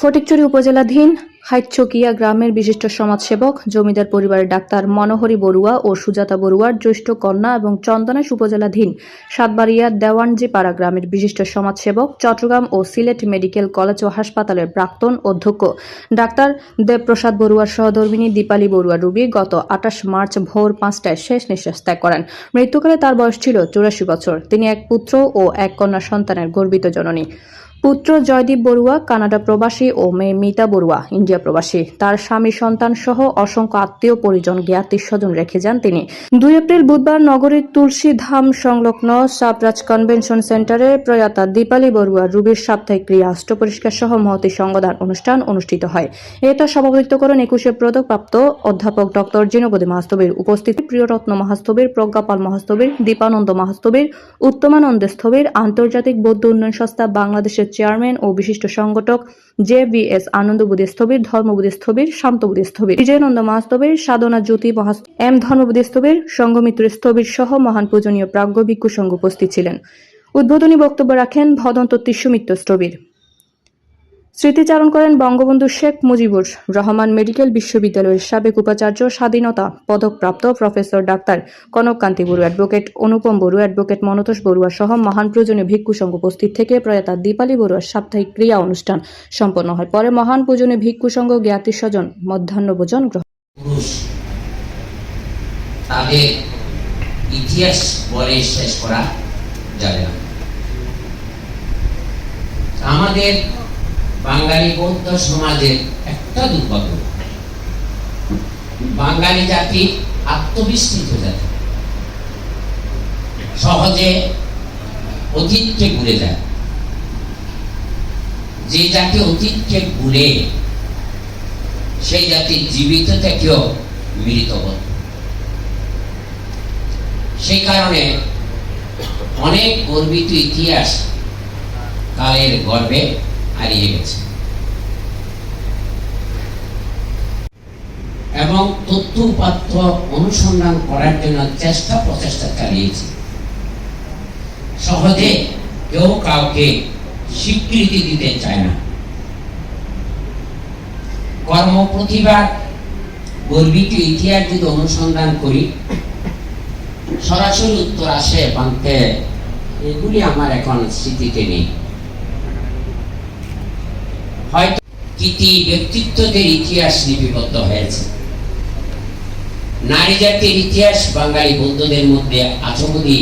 ফটিকচুরি উপজেলাধীন হাইচকিয়া গ্রামের বিশিষ্ট সমাজসেবক, জমিদার পরিবারের ডাক্তার মনোহরি বড়ুয়া ও সুজাতা বড়ুয়ার জ্যৈষ্ঠ কন্যা এবং চন্দনাশ উপজেলাধীন সাতবাড়িয়ার দেওয়ানজি পাড়া গ্রামের বিশিষ্ট সমাজসেবক, চট্টগ্রাম ও সিলেট মেডিকেল কলেজ ও হাসপাতালের প্রাক্তন অধ্যক্ষ। ডাক্তার দেবপ্রসাদ বড়ুয়ার সহধর্মিনী দীপালি বড়ুয়া রুবি গত আঠাশ মার্চ ভোর পাঁচটায় শেষ নিঃশ্বাস ত্যাগ করেন। মৃত্যুকালে তার বয়স ছিল চুরাশি বছর। তিনি এক পুত্র ও এক কন্যা সন্তানের গর্বিত জননী। পুত্র জয়দীপ বড়ুয়া, কানাডা প্রবাসী ও মেয়ে মিতা বড়ুয়া, ইন্ডিয়া প্রবাসী। তার স্বামী, সন্তান সহ অসংখ্য আত্মীয় পরিজন জ্ঞাতি স্বজন রেখে যান তিনি। দুই এপ্রিল বুধবার নগরীর তুলসী ধাম সংলগ্ন সাবরাজ কনভেনশন সেন্টারে প্রয়াতা দীপালি বড়ুয়া রুবির সাপ্তাহিক ক্রিয়া অষ্ট পরিষ্কার সহ মহতি সংগদান অনুষ্ঠান অনুষ্ঠিত হয়। এটা সভাপতিত্ব করেন একুশে পদকপ্রাপ্ত অধ্যাপক ডক্টর জিনপদী মাহাস্তবীর উপস্থিতি, প্রিয়রত্ন মাহাস্তবীর, প্রজ্ঞাপাল মাহাস্তবীর, দীপানন্দ মাহাস্তবীর, উত্তমানন্দ স্থবির আন্তর্জাতিক বৌদ্ধ উন্নয়ন সংস্থা বাংলাদেশের চেয়ারম্যান ও বিশিষ্ট সংগঠক জে বি এস আনন্দবুদ্ধি স্থবির ধর্মবুদ্ধি স্থবির শান্তবুদ্ধি স্থবির বিজয়ানন্দ মহাস্তবির, সাধনা জ্যোতি মহাস এম ধর্মবুদ্ধি স্থবির সংঘমিত্র স্থবির সহ মহান পূজনীয় প্রাজ্ঞ ভিক্ষু সংঘ উপস্থিত ছিলেন। উদ্বোধনী বক্তব্য রাখেন ভদন্ত তিস্যুমিত্র স্থবির স্মৃতিচারণ করেন বঙ্গবন্ধু শেখ মুজিবুর রহমান মেডিকেল বিশ্ববিদ্যালয়ের সাবেক উপাচার্য স্বাধীনতা পদকপ্রাপ্ত professor doctor Kanakkanti Baru advocate, Anupam Baru advocate, Montosh Barua সহ মহান প্রয়োজনীয় ভিক্ষু সংঘ উপস্থিত থেকে প্রয়াতা দীপালি বড়ুয়ার সাপ্তাহিক ক্রিয়া অনুষ্ঠান সম্পন্ন হয়। পরে মহান পূজনীয় ভিক্ষু সংঘ জ্ঞাতি স্বজন মধ্যাহ্নভোজন গ্রহণ আমাদের বাঙালি বৌদ্ধ সমাজের একটা দুর্ভাগ্য। বাঙালি জাতি আত্মবিস্মৃত জাতি। সহজে অতীতকে ভুলে যায়। যে জাতি অতীতকে ভুলে সেই জাতি জীবিত থেকেও মৃত বোধ সেই কারণে অনেক গর্বিত ইতিহাস কালের গর্বে হারিয়ে গেছে। এবং তথ্য উপাত্য অনুসন্ধান করার জন্য চেষ্টা প্রচেষ্টা চালিয়েছে। সহজে কেউ কাউকে স্বীকৃতি দিতে চায় না। কর্ম প্রতিভা গর্বিত ইতিহাস যদি অনুসন্ধান করি, সরাসরি উত্তর আসে বাংতে এগুলি আমার এখন স্মৃতিতে নেই। হয়তো কৃতি ব্যক্তিত্বদের ইতিহাস লিপিবদ্ধ হয়েছে। নারী জাতির ইতিহাস বাঙালি বৌদ্ধদের মধ্যে আচমদি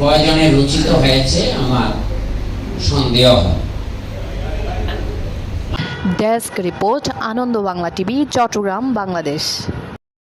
কয়জনে রচিত হয়েছে আমার সন্দেহ হয়। Desk report, Ananda Bangla TV, Chittagong, Bangladesh.